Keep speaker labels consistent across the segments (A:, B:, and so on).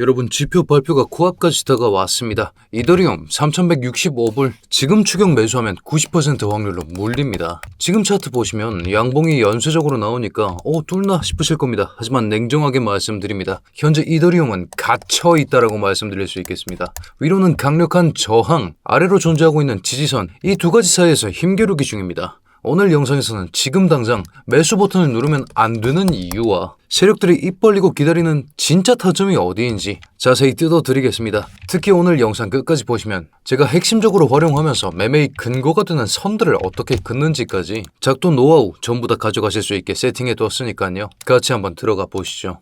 A: 여러분 지표 발표가 코앞까지 다가왔습니다. 이더리움 3165불 지금 추격 매수하면 90% 확률로 물립니다. 지금 차트 보시면 양봉이 연쇄적으로 나오니까 어 뚫나 싶으실 겁니다. 하지만 냉정하게 말씀드립니다. 현재 이더리움은 갇혀 있다라고 말씀드릴 수 있겠습니다. 위로는 강력한 저항, 아래로 존재하고 있는 지지선 이 두 가지 사이에서 힘겨루기 중입니다. 오늘 영상에서는 지금 당장 매수 버튼을 누르면 안 되는 이유와 세력들이 입 벌리고 기다리는 진짜 타점이 어디인지 자세히 뜯어드리겠습니다. 특히 오늘 영상 끝까지 보시면 제가 핵심적으로 활용하면서 매매의 근거가 되는 선들을 어떻게 긋는지까지 작동 노하우 전부 다 가져가실 수 있게 세팅해 두었으니까요. 같이 한번 들어가 보시죠.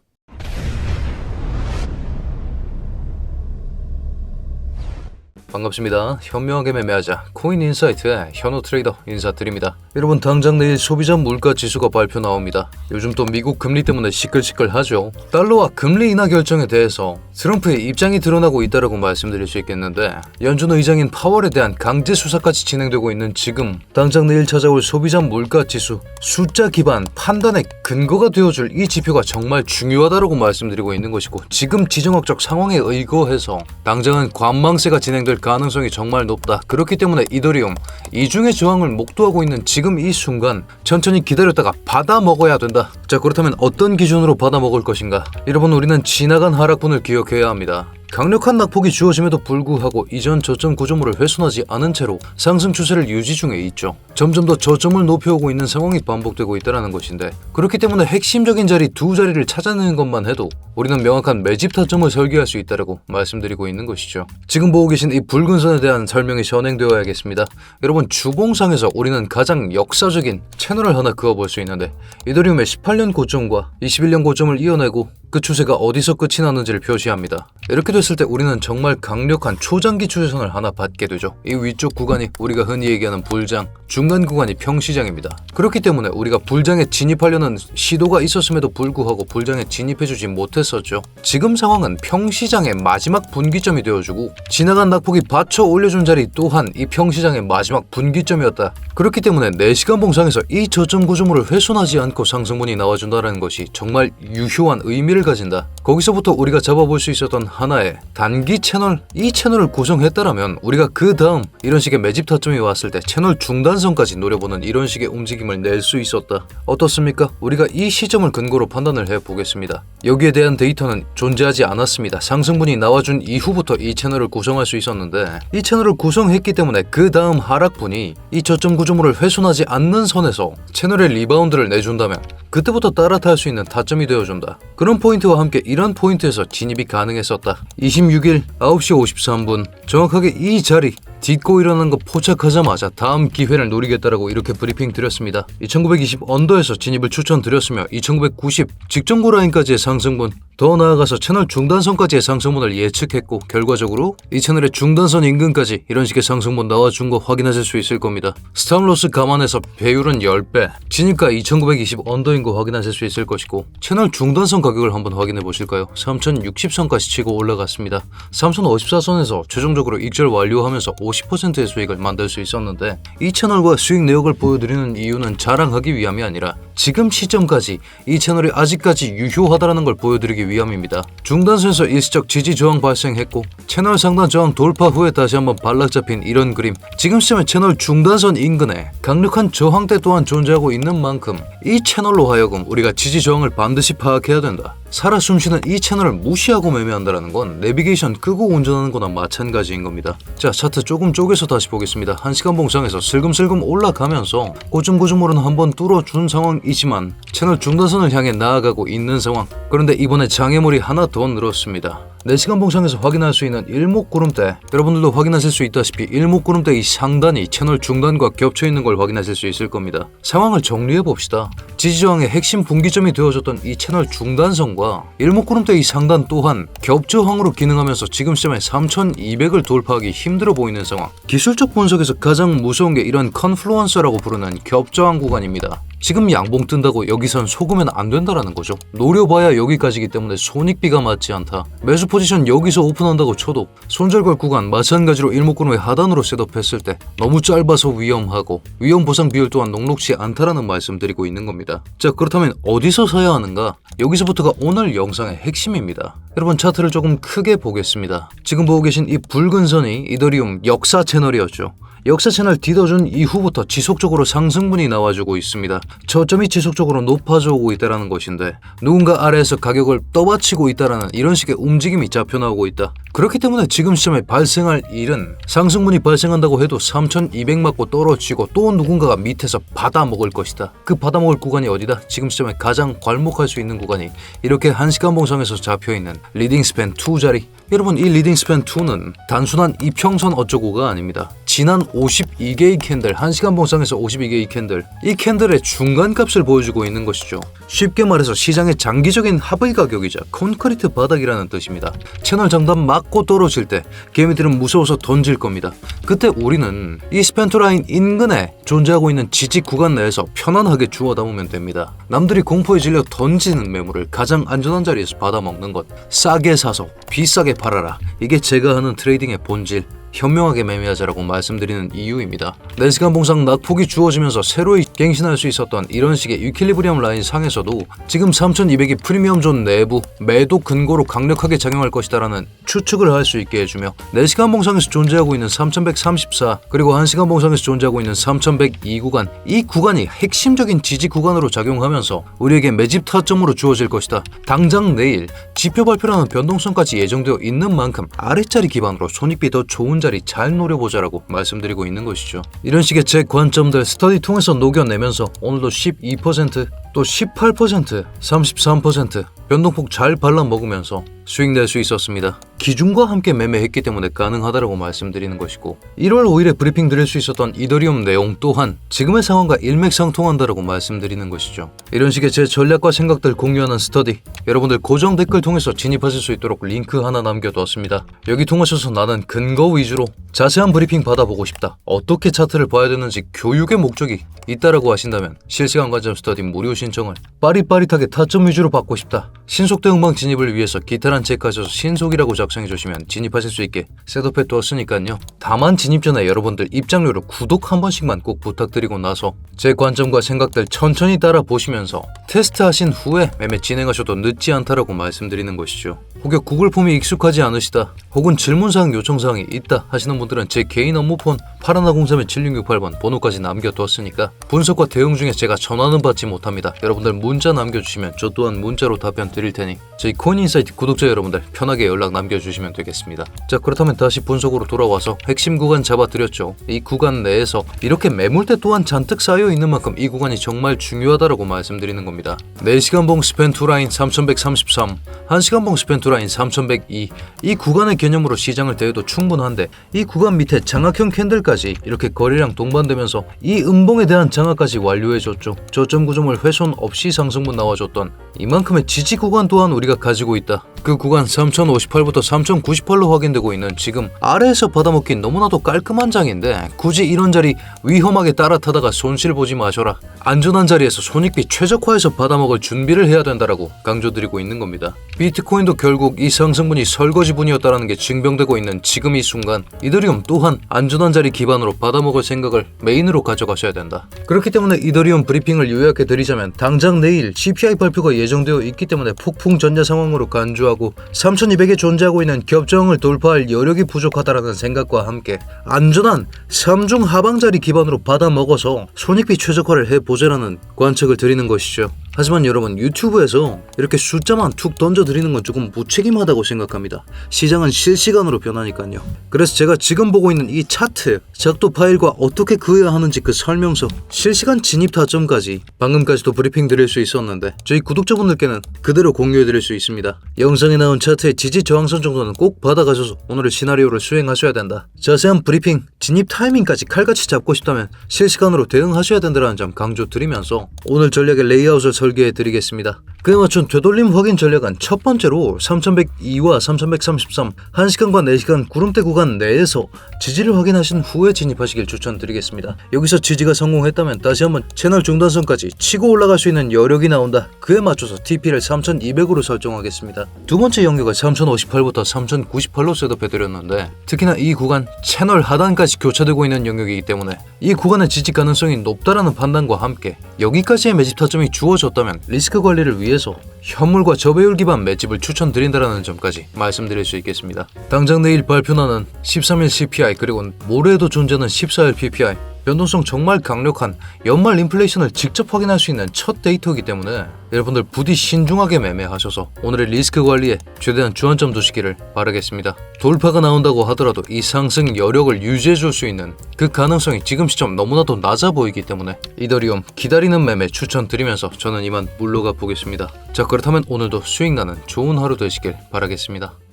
A: 반갑습니다. 현명하게 매매하자 코인 인사이트의 현우 트레이더 인사드립니다. 여러분 당장 내일 소비자 물가 지수가 발표 나옵니다. 요즘 또 미국 금리 때문에 시끌시끌하죠. 달러와 금리 인하 결정에 대해서 트럼프의 입장이 드러나고 있다라고 말씀드릴 수 있겠는데 연준 의장인 파월에 대한 강제 수사까지 진행되고 있는 지금 당장 내일 찾아올 소비자 물가 지수 숫자 기반 판단의 근거가 되어줄 이 지표가 정말 중요하다라고 말씀드리고 있는 것이고 지금 지정학적 상황에 의거해서 당장은 관망세가 진행될 가능성이 정말 높다. 그렇기 때문에 이더리움 이중의 저항을 목도하고 있는 지금 이 순간 천천히 기다렸다가 받아 먹어야 된다. 자 그렇다면 어떤 기준으로 받아 먹을 것인가? 여러분 우리는 지나간 하락분을 기억해야 합니다. 강력한 낙폭이 주어짐에도 불구하고 이전 저점 구조물을 훼손하지 않은 채로 상승 추세를 유지 중에 있죠. 점점 더 저점을 높여오고 있는 상황이 반복되고 있다는 것인데 그렇기 때문에 핵심적인 자리 두 자리를 찾아내는 것만 해도 우리는 명확한 매집 타점을 설계할 수 있다고 말씀드리고 있는 것이죠. 지금 보고 계신 이 붉은 선에 대한 설명이 선행되어야겠습니다. 여러분 주봉상에서 우리는 가장 역사적인 채널을 하나 그어볼 수 있는데 이더리움의 18년 고점과 21년 고점을 이어내고 그 추세가 어디서 끝이 나는지를 표시합니다. 이렇게 됐을 때 우리는 정말 강력한 초장기 추세선을 하나 받게 되죠. 이 위쪽 구간이 우리가 흔히 얘기하는 불장, 중간 구간이 평시장입니다. 그렇기 때문에 우리가 불장에 진입하려는 시도가 있었음에도 불구하고 불장에 진입해주지 못했었죠. 지금 상황은 평시장의 마지막 분기점이 되어주고 지나간 낙폭이 받쳐 올려준 자리 또한 이 평시장의 마지막 분기점이었다. 그렇기 때문에 4시간 봉상에서 이 저점 구조물을 훼손하지 않고 상승분이 나와준다는 것이 정말 유효한 의미를 가진다. 거기서부터 우리가 잡아볼 수 있었던 하나의 단기 채널, 이 채널을 구성했다라면 우리가 그 다음 이런 식의 매집 타점이 왔을 때 채널 중단선까지 노려보는 이런 식의 움직임을 낼 수 있었다. 어떻습니까? 우리가 이 시점을 근거로 판단을 해보겠습니다. 여기에 대한 데이터는 존재하지 않았습니다. 상승분이 나와준 이후부터 이 채널을 구성할 수 있었는데 이 채널을 구성했기 때문에 그 다음 하락분이 이 저점 구조물을 훼손하지 않는 선에서 채널의 리바운드를 내준다면 그때부터 따라탈 수 있는 타점이 되어준다. 그런 포인트와 함께 이런 포인트에서 진입이 가능했었다. 26일 9시 53분 정확하게 이 자리 딛고 일어난 거 포착하자마자 다음 기회를 노리겠다라고 이렇게 브리핑 드렸습니다. 2920 언더에서 진입을 추천드렸으며 2990 직전고 라인까지의 상승분 더 나아가서 채널 중단선까지의 상승분을 예측했고 결과적으로 이 채널의 중단선 인근까지 이런 식의 상승분 나와준 거 확인하실 수 있을 겁니다. 스탑로스 감안해서 배율은 10배, 진입가 2920 언더인 거 확인하실 수 있을 것이고 채널 중단선 가격을 한번 확인해 보실까요? 3060선까지 치고 올라갔습니다. 3054선에서 최종적으로 익절 완료하면서 50%의 수익을 만들 수 있었는데 이 채널과 수익 내역을 보여드리는 이유는 자랑하기 위함이 아니라 지금 시점까지 이 채널이 아직까지 유효하다는 걸 보여드리기 위함입니다. 중단선에서 일시적 지지 저항 발생했고 채널 상단 저항 돌파 후에 다시 한번 발락 잡힌 이런 그림 지금 시점에 채널 중단선 인근에 강력한 저항대 또한 존재하고 있는 만큼 이 채널로 하여금 우리가 지지 저항을 반드시 파악해야 된다. 살아 숨쉬는 이 채널을 무시하고 매매한다는 건 내비게이션 끄고 운전하는 거나 마찬가지인 겁니다. 자 차트 조금 쪼개서 다시 보겠습니다. 1시간 봉상에서 슬금슬금 올라가면서 고점고점으로는 한번 뚫어준 상황이지만 채널 중단선을 향해 나아가고 있는 상황 그런데 이번에 장애물이 하나 더 늘었습니다. 4시간 봉상에서 확인할 수 있는 일목구름대 여러분들도 확인하실 수 있다시피 일목구름대 이 상단이 채널 중단과 겹쳐 있는 걸 확인하실 수 있을 겁니다. 상황을 정리해 봅시다. 지지저항의 핵심 분기점이 되어줬던 이 채널 중단선과 일목구름대 이 상단 또한 겹저항으로 기능하면서 지금 시점에 3200을 돌파하기 힘들어 보이는 상황. 기술적 분석에서 가장 무서운 게 이런 컨플루언서라고 부르는 겹저항 구간입니다. 지금 양봉 뜬다고 여기선 속으면 안 된다라는 거죠. 노려봐야 여기까지기 때문에 손익비가 맞지 않다. 매수 포지션 여기서 오픈한다고 쳐도 손절걸 구간 마찬가지로 일목구름의 하단으로 셋업했을 때 너무 짧아서 위험하고 위험 보상 비율 또한 녹록지 않다라는 말씀드리고 있는 겁니다. 자 그렇다면 어디서 사야 하는가? 여기서부터가 오늘 영상의 핵심입니다. 여러분 차트를 조금 크게 보겠습니다. 지금 보고 계신 이 붉은 선이 이더리움 역사 채널이었죠. 역사 채널 뒤덮은 이후부터 지속적으로 상승분이 나와주고 있습니다. 저점이 지속적으로 높아져 고 있다는 것인데 누군가 아래에서 가격을 떠받치고 있다는 이런 식의 움직임이 잡혀 나오고 있다. 그렇기 때문에 지금 시점에 발생할 일은 상승분이 발생한다고 해도 3200 맞고 떨어지고 또 누군가가 밑에서 받아먹을 것이다. 그 받아먹을 구간이 어디다? 지금 시점에 가장 괄목할 수 있는 구간이 이렇게 1시간 봉상에서 잡혀있는 리딩 스팬 2 자리 여러분 이 리딩 스팬 2는 단순한 이평선 어쩌고가 아닙니다. 지난 52개의 캔들, 1시간 봉상에서 52개의 캔들, 이 캔들의 중간값을 보여주고 있는 것이죠. 쉽게 말해서 시장의 장기적인 하의 가격이자 콘크리트 바닥이라는 뜻입니다. 채널 장단 맞고 떨어질 때 개미들은 무서워서 던질 겁니다. 그때 우리는 이 스펜트라인 인근에 존재하고 있는 지지 구간 내에서 편안하게 주워 담으면 됩니다. 남들이 공포에 질려 던지는 매물을 가장 안전한 자리에서 받아먹는 것. 싸게 사서 비싸게 팔아라. 이게 제가 하는 트레이딩의 본질. 현명하게 매매하자라고 말씀드리는 이유입니다. 4시간 봉상 낙폭이 주어지면서 새로이 갱신할 수 있었던 이런 식의 유킬리브리엄 라인 상에서 도 지금 3200이 프리미엄 존 내부 매도 근거로 강력하게 작용할 것이다라는 추측을 할 수 있게 해주며 4시간 봉상에서 존재하고 있는 3134 그리고 1시간 봉상에서 존재하고 있는 3102 구간 이 구간이 핵심적인 지지 구간으로 작용하면서 우리에게 매집 타점으로 주어질 것이다. 당장 내일 지표 발표라는 변동성까지 예정되어 있는 만큼 아래자리 기반으로 손익비 더 좋은 자리 잘 노려보자라고 말씀드리고 있는 것이죠. 이런 식의 제 관점들 스터디 통해서 녹여내면서 오늘도 12% 또 18%, 33% 변동폭 잘 발라 먹으면서 수익 낼 수 있었습니다. 기준과 함께 매매했기 때문에 가능하다라고 말씀드리는 것이고 1월 5일에 브리핑 드릴 수 있었던 이더리움 내용 또한 지금의 상황과 일맥상통한다라고 말씀드리는 것이죠. 이런 식의 제 전략과 생각들 공유하는 스터디 여러분들 고정 댓글 통해서 진입하실 수 있도록 링크 하나 남겨두었습니다. 여기 통하셔서 나는 근거 위주로 자세한 브리핑 받아보고 싶다. 어떻게 차트를 봐야 되는지 교육의 목적이 있다라고 하신다면 실시간 관점 스터디 무료 신청을 빠릿빠릿하게 타점 위주로 받고 싶다. 신속대 음방 진입을 위해서 기타란 체크하셔서 신속이라고 작성해 주시면 진입하실 수 있게 셋업해 두었으니까요. 다만 진입 전에 여러분들 입장료로 구독 한 번씩만 꼭 부탁드리고 나서 제 관점과 생각들 천천히 따라 보시면서 테스트하신 후에 매매 진행하셔도 늦지 않다라고 말씀드리는 것이죠. 혹여 구글 폼이 익숙하지 않으시다 혹은 질문사항 요청사항이 있다 하시는 분들은 제 개인 업무폰 8103-7668번 번호까지 남겨두었으니까 분석과 대응 중에 제가 전화는 받지 못합니다. 여러분들 문자 남겨주시면 저 또한 문자로 답변 드릴 테니 저희 코인인사이트 구독자 여러분들 편하게 연락 남겨주시면 되겠습니다. 자 그렇다면 다시 분석으로 돌아와서 핵심 구간 잡아드렸죠. 이 구간 내에서 이렇게 매물대 또한 잔뜩 쌓여 있는 만큼 이 구간이 정말 중요하다라고 말씀드리는 겁니다. 4시간 봉 스펜 투라인 3133, 1시간 봉 스펜 투라인 3102, 이 구간의 개념으로 시장을 대해도 충분한데 이 구간 밑에 장악형 캔들까지 이렇게 거래량 동반되면서 이 음봉에 대한 장악까지 완료해줬죠. 저점 구점을 훼손 없이 상승분 나와줬던 이만큼의 지지 구간 또한 우리가 가지고 있다. 그 구간 3058부터 3098로 확인되고 있는 지금 아래에서 받아먹긴 너무나도 깔끔한 장인데 굳이 이런 자리 위험하게 따라타다가 손실 보지 마셔라. 안전한 자리에서 손익비 최적화해서 받아먹을 준비를 해야 된다라고 강조드리고 있는 겁니다. 비트코인도 결국 이 상승분이 설거지분이었다라는 게 증명되고 있는 지금 이 순간 이더리움 또한 안전한 자리 기반으로 받아먹을 생각을 메인으로 가져가셔야 된다. 그렇기 때문에 이더리움 브리핑을 요약해 드리자면 당장 내일 CPI 발표가 예정되어 있기 때문에 폭풍 전야 상황으로 간주하고 3200에 존재하고 있는 겹정을 돌파할 여력이 부족하다라는 생각과 함께 안전한 3중 하방 자리 기반으로 받아먹어서 손익비 최적화를 해보자라는 관측을 드리는 것이죠. 하지만 여러분 유튜브에서 이렇게 숫자만 툭 던져드리는 건 조금 무책임하다고 생각합니다. 시장은 실시간으로 변하니까요. 그래서 제가 지금 보고 있는 이 차트, 작도 파일과 어떻게 그어야 하는지 그 설명서, 실시간 진입 타점까지 방금까지도 브리핑 드릴 수 있었는데 저희 구독자분들께는 그대로 공유해 드릴 수 있습니다. 영상에 나온 차트의 지지 저항선 정도는 꼭 받아가셔서 오늘의 시나리오를 수행하셔야 된다. 자세한 브리핑, 진입 타이밍까지 칼같이 잡고 싶다면 실시간으로 대응하셔야 된다는 점 강조드리면서 오늘 전략의 레이아웃을 설계해 드리겠습니다. 그에 맞춘 되돌림 확인 전략은 첫 번째로 3102와 3133 1시간과 4시간 구름대 구간 내에서 지지를 확인하신 후에 진입하시길 추천드리겠습니다. 여기서 지지가 성공했다면 다시 한번 채널 중단선까지 치고 올라갈 수 있는 여력이 나온다. 그에 맞춰서 TP를 3200으로 설정하겠습니다. 두 번째 영역을 3058부터 3098로 셋업해 드렸는데 특히나 이 구간 채널 하단까지 교차되고 있는 영역이기 때문에 이 구간의 지지 가능성이 높다라는 판단과 함께 여기까지의 매집 타점이 주어졌 다면 리스크 관리를 위해서 현물과 저배율 기반 매집을 추천드린다라는 점까지 말씀드릴 수 있겠습니다. 당장 내일 발표나는 13일 CPI 그리고 모레에도 존재하는 14일 PPI 변동성 정말 강력한 연말 인플레이션을 직접 확인할 수 있는 첫 데이터이기 때문에 여러분들 부디 신중하게 매매하셔서 오늘의 리스크 관리에 최대한 주안점 두시기를 바라겠습니다. 돌파가 나온다고 하더라도 이 상승 여력을 유지해 줄 수 있는 그 가능성이 지금 시점 너무나도 낮아 보이기 때문에 이더리움 기다리는 매매 추천드리면서 저는 이만 물러가 보겠습니다. 자 그렇다면 오늘도 수익 나는 좋은 하루 되시길 바라겠습니다.